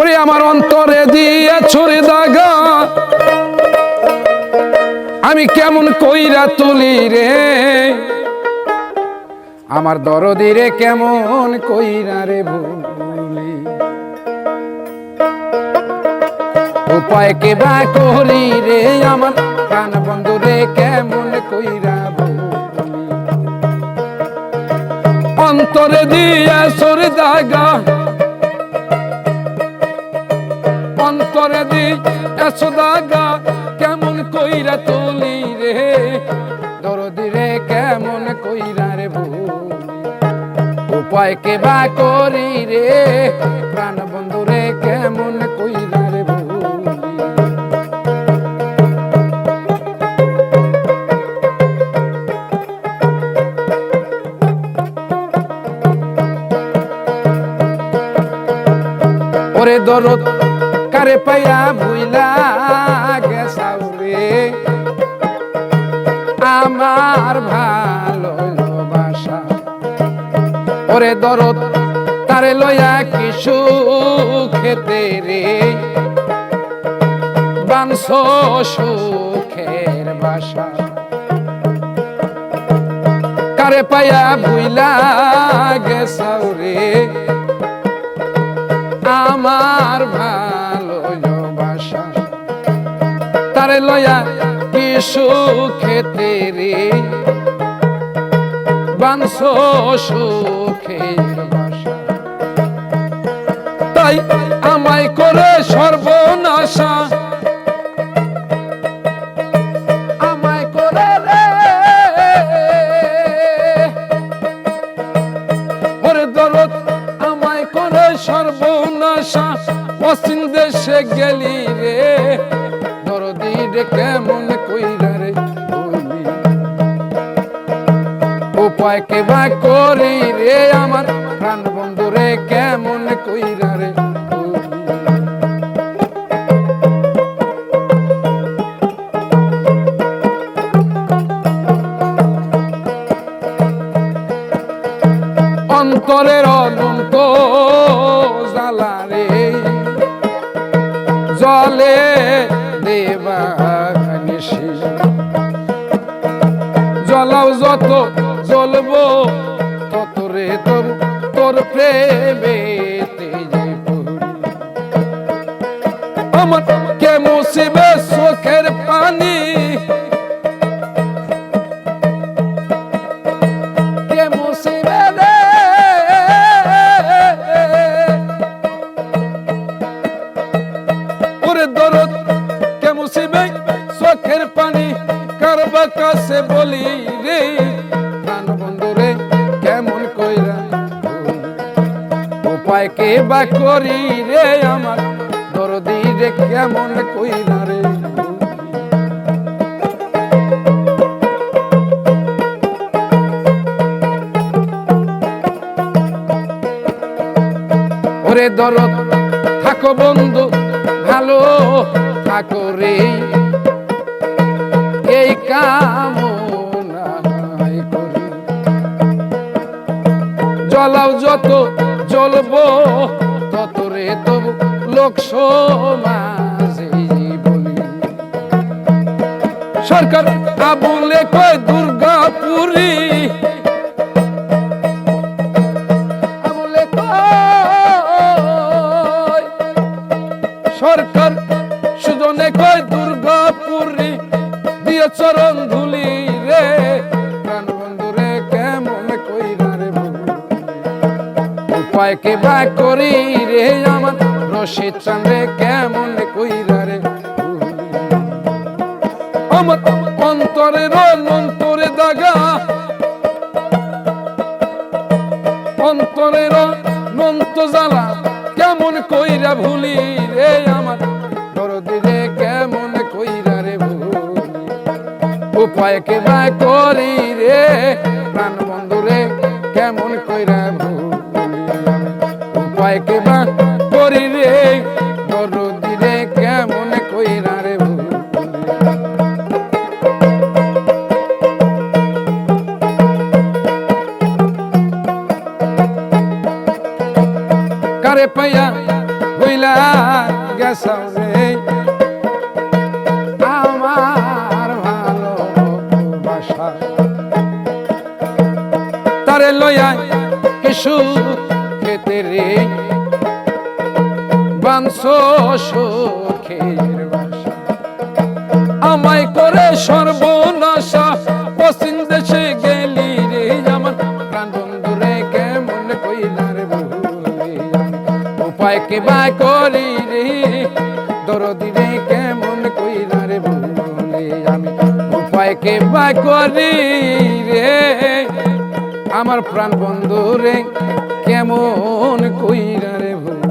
ওরে আমার অন্তরে দিয়ে ছড়ে দাগা। আমি কেমন কইরা তুলি রে? আমার দরদিরে কেমন কইরা রে ভুলি? উপায় কে বা করি রে আমার? কান বন্ধু রে কেমন কইরা অন্তরে দিয়ে সর দাগা অন্তরে দি এসো দাগা কেমন কইরা তুলি রে? দরদি রে, কেমন কইরা রে ভুলি? উপায় কে বা করি রে? প্রাণ বন্ধু রে, কেমন ওরে দরদ, কারে পাইয়া ভুইলা গেছাউরে আমার ভালোবাসা, ওরে দরদ, তারে লইয়া কিছু খেতে রে? বাংশ সুখের বাসা। কারে পাইয়া ভুইলা গেছাউরে আমার ভালো ভালোবাসা। তারে লয়া কি সুখেতে রে বংশ সুখে তাই আমায় করে সর্বনাশা। রে, কেমন কইরা রে বলি উপায় কে বা করি রে আমার? প্রাণ বন্ধু রে, কেমন কইরা রে অন্তরের অনন্ত জ্বালা রে, জলে দেবা নিশি জলাও যত জ্বলবো, তত রে তোর তোর পড়ি আমার কে মুসিবে চোখের পানি? দরদ চোখের পানি কারবা কাছে বলি রে? প্রাণ বন্ধু রে, কেমন কইরা উপায় কে বা করি রে আমার? দরদি রে, কেমন কইরা রে দরদ, থাকো বন্ধু, ভালো থাকো রে। কামনাই যত জ্বলবো তত রে তবু লোক সমাজে বলি সরকার আবুলে কয় দুর্গাপুরী উপায় কে বা করি রে আমার রশিদ চন্দ্রে কেমন কইরা রে বলি? আমার অন্তরের অন্তরে দাগা অন্তরের নন্ত জ্বালা কেমন কইরা ভুলি রে আমার দরদি রে কেমন কইরা রে ভুলি উপায় কে বা করি রে প্রাণ বন্ধু রে কেমন কইরা ভুলি কে বা করি রে দরদি কেমন কইরা রে ভুলি তারে পাইয়া হইলা গেছাও রে। আমার ভালোবাসা তারে লইয়া কিছু খেতে রে বাংশ সুখের বাসা। আমায় করে সর্বনাশা, পশ্চিম দেশে গেলি রে আমার প্রাণ বন্ধু রে, কেমন কইলা উপায় কে বা করি রে, দরদি রে, কেমন কইলা রে ভুলে আমি উপায় কে বা করি রে আমার প্রাণ বন্ধু রে কেমন কইরা রে ভুল?